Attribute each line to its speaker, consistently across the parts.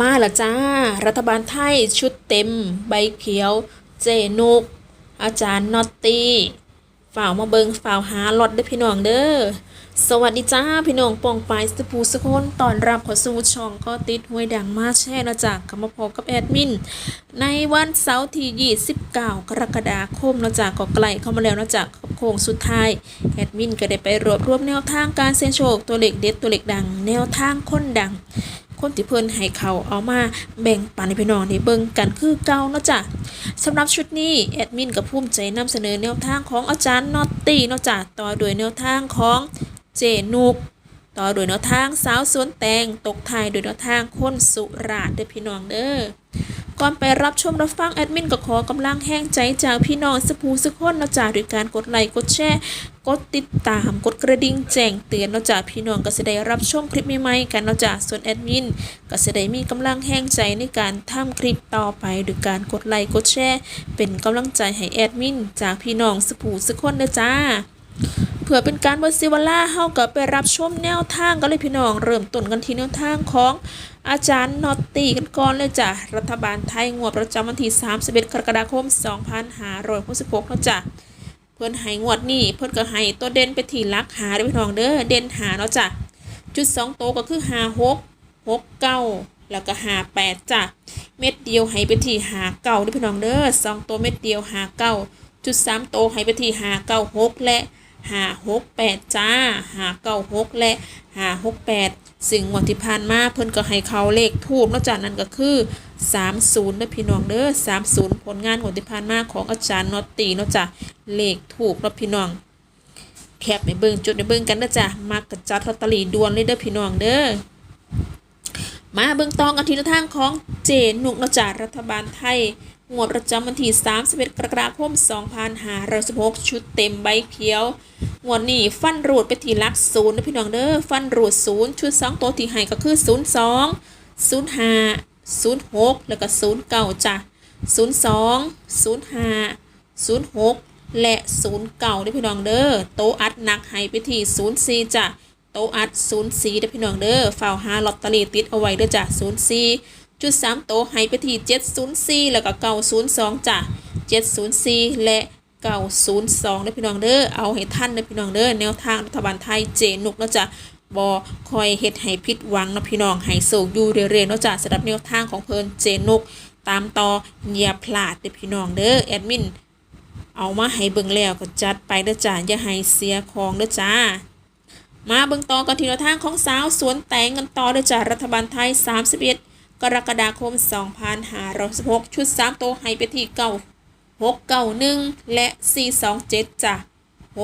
Speaker 1: มาละจ้า รัฐบาลไทยชุดเต็ม ใบเขียว เจนุก อาจารย์นอตตี้ฝ่าวมาเบิงฝ่าวหาหลอดเด้พี่น้องเด้อ สวัสดีจ้า พี่น้องปองปายสปูสกคนตอนรับขอสู่ช่องก็ติดห้วยดังมาแช่นะจากกรรมาพอกับแอดมิน ในวันเสาร์ที่29 กรกฎาคมนะจากก็ไกลเข้ามาแล้วนะจากโค้งสุดท้าย แอดมินก็ได้ไปรวบรวมแนวทางการเสี่ยงโชคตัวเลขเด็ดตัวเลขดัง แนวทางคนดัง คนที่เพิ่นให้เขาเอามาแบ่งปันให้พี่น้องได้เบิ่งกันคือเก่าเนาะจ้ะสำหรับชุดนี้แอดมินกับภูมิใจนำเสนอแนวทางของอาจารย์นอตตี้เนาะจ้ะต่อโดยแนวทางของเจนุกต่อโดยแนวทางสาวสวนแตงตกท้ายโดยแนวทางคนสุราษฎร์เด้อพี่น้องเด้อ ก่อนไปรับชมรับฟังแอดมินก็ขอกำลังแห้งใจจากพี่น้องสปูสกคนนะจ้าด้วยการกดไลค์กดแชร์กดติดตามกดกระดิ่งแจ้งเตือนนะจ้าพี่น้องก็จะได้รับชมคลิปใหม่ๆกันนะจ้าส่วนแอดมินก็จะได้มีกำลังแห้งใจในการทำคลิปต่อไปด้วยการกดไลค์กดแชร์เป็นกำลังใจให้แอดมินจากพี่น้องสปูสกคนเด้อจ้าเพื่อเป็นการบสิวล่าเฮากับไปรับชมแนวทางกันเลยพี่น้องเริ่มต้นกันที่แนวทางของ อาจารย์นอตตี้กันก่อนเลยจ้ะ รัฐบาลไทยงวดประจำวันที่ 31 กรกฎาคม 2566แล้วจ้ะ เพิ่อนให้งวดนี้เพิ่อนก็ให้ตัวเด่นไปที่ลักหาเด้อพี่น้องเด้อ เด่นหาเนาะจ้ะ จุดสองโตวก็คือหาหกหกเก้าแล้วก็หาแปดจ้ะ เม็ดเดียวให้ไปที่หาเก้าเด้อพี่น้องเด้อสองตัวเม็ดเดียวหาเก้าจุดสามโตวให้ไปที่หาเก้าหกและหาหกแปดจ้าหาเก้าหกและหาหกแปด สิ่งงวดที่ผ่านมาเพิ่นก็ให้เขาเลขทูบนอกจากนั้นก็คือสามศูนย์นะพี่น้องเด้อสามศูนย์ผลงานงวดที่ผ่านมาของอาจารย์นอตตีนาะจ้ะเลขถูกแล้วพี่น้องแคปในเบิ่งจุดในเบิ่งกันนะจ๊ะมักกระจัดลอตเตอรี่ด่วนเลยเด้อพี่น้องเด้อมาเบิ่งตองกันทีละทางของเจนุกนะจารัฐบาลไทย งวดประจำวันที่ 31 กรกฎาคม 2516 ชุดเต็มใบเขียว มวดนี้ฟันรูดไปทีลักศูนย์นะพี่น้องเด้อฟันรูดศูนย์ชุดสองตัวที่ให้ก็คือศูนย์สองศูนย์ห้าศูนย์หกแล้วก็ศูนย์เก่าจ้ะศูนย์สองศูนย์ห้าศูนย์หกและศูนย์เก่าด้พี่น้องเด้อโตอัดหนักให้ไปที่ศูนย์สี่จ้ะโตอัดศูนย์สี่ด้พี่น้องเด้อฝ่าวหาลอตเตอรี่ติดเอาไว้เด้อจ้ะศูนย์สี่จุดสามโตให้ไปที่เจ็ดศูนย์สี่แล้วก็เก่าศูนย์สองจ้ะเจ็ดศูนย์สี่และ 902เด้อพี่น้องเด้อเอาให้ท่านเด้อพี่น้องเด้อแนวทางรัฐบาลไทยเจนุกเนาะจ้ะบ่คอยเฮ็ดให้ผิดหวังนะพี่น้องให้โศกอยู่เรื่อยๆเนาะจ้ะสำหรับแนวทางของเพิ่นเจนุกตามต่ออย่าพลาดเด้อพี่น้องเด้อแอดมินเอามาให้เบิ่งแล้วก็จัดไปเด้อจ้าอย่าให้เสียของเด้อจ้ามาเบิ่งต่อกันทีละทางของสาวสวนแตงกันต่อเด้อจ้ารัฐบาลไทย 31 กรกฎาคม 2516ชุด 3 โตวให้ไปที่เก้า 691 และ 427จ้ะ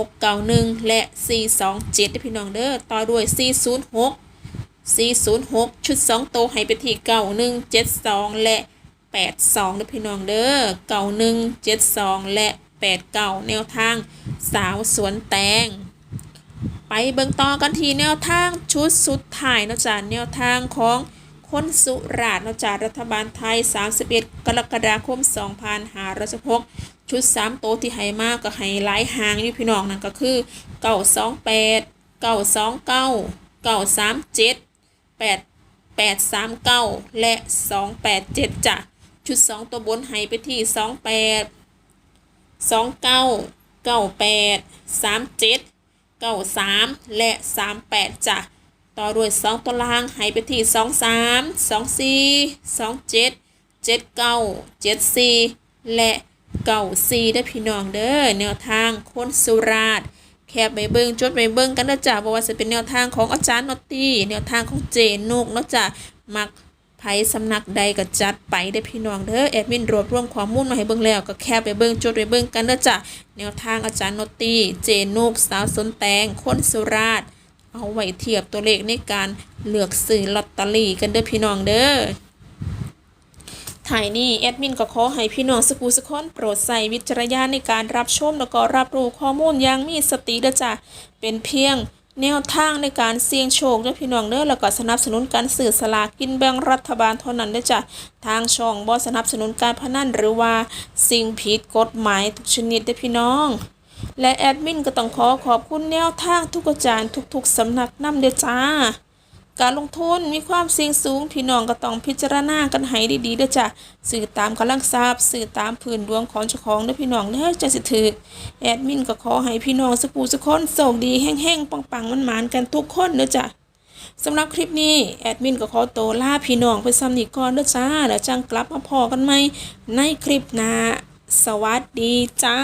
Speaker 1: 691 และ 427ด้อพี่น้องเด้อต่อด้วย 406 406 ชุด 2 โตวให้ไปที่9172 และ 82เด้อพี่น้องเด้อ91 72 และ 89 แนวทางสาวสวนแตง ไปเบิ่งต่อกันที่แนวทางชุดสุดท้ายนะจ้ะแนวทางของ คนสุราษฎร์เนาะจ้ะรัฐบาลไทย 31 กรกฎาคม 2516ชุด 3 โตที่ให้มากก็ให้หลายหางอยู่พี่น้องนั่นก็คือ 928 929 937 8 839 และ 287จ้ะชุด 2 ตัวบนให้ไปที่ 28 29 98 37 93 และ 38จ้ะ ต่อด้วย2ตัวล่างให้ไปที่23 24 27 79 74และ94ได้พี่น้องเด้อแนวทางคนสุราษฎร์แคบไปเบิ่งจดไปเบิ่งกันเด้อจ้ะเพราะว่าจะเป็นแนวทางของอาจารย์นอตตี้แนวทางของเจนุกเนาะจ้ะมักไผสำนักใดก็จัดไปได้พี่น้องเด้อแอดมินรวบรวมข้อมูลมาให้เบิ่งแล้วก็แค่ไปเบิ่งจดไปเบิ่งกันเด้อจ้ะแนวทางอาจารย์นอตตี้เจนุกสาวสนแตงคนสุราษฎร์ เอาไว้เทียบตัวเลขในการเลือกซื้อลอตเตอรี่กันเด้อพี่น้องเด้อถ่ายนี่แอดมินก็ขอให้พี่น้องสกูสกคนโปรดใส่วิจารณญาณในการรับชมแล้วก็รับรู้ข้อมูลอย่างมีสติเด้อจ้ะเป็นเพียงแนวทางในการเสี่ยงโชคเด้อพี่น้องเด้อแล้วก็สนับสนุนการสื่อสลากกินแบ่งรัฐบาลเท่านั้นเด้อจ้ะทางช่องบ่สนับสนุนการพนันหรือว่าสิ่งผิดกฎหมายทุกชนิดเด้อพี่น้อง และแอดมินก็ต้องขอขอบคุณแนวทางทุกอาจารย์ทุกๆสำนักนำเด้อจ้า การลงทุนมีความเสี่ยงสูงพี่น้องก็ต้องพิจารณากันให้ดีๆเด้อจ้ะสื่อตามกำลังทรัพย์สื่อตามพื้นดวงของเจ้าของเด้อพี่น้องเด้อจะสิถือแอดมินก็ขอให้พี่น้องสกูสกคนโชคดีแห้งๆปังๆมันหมานๆกันทุกคนเด้อจ้ะสำหรับคลิปนี้ แอดมินก็ขอโตัวลาพี่น้องไปซ้ำนี้ก่อนเด้อจ้าแล้วจังกลับมาพอกันใหมในคลิปหน้าสวัสดีจ้า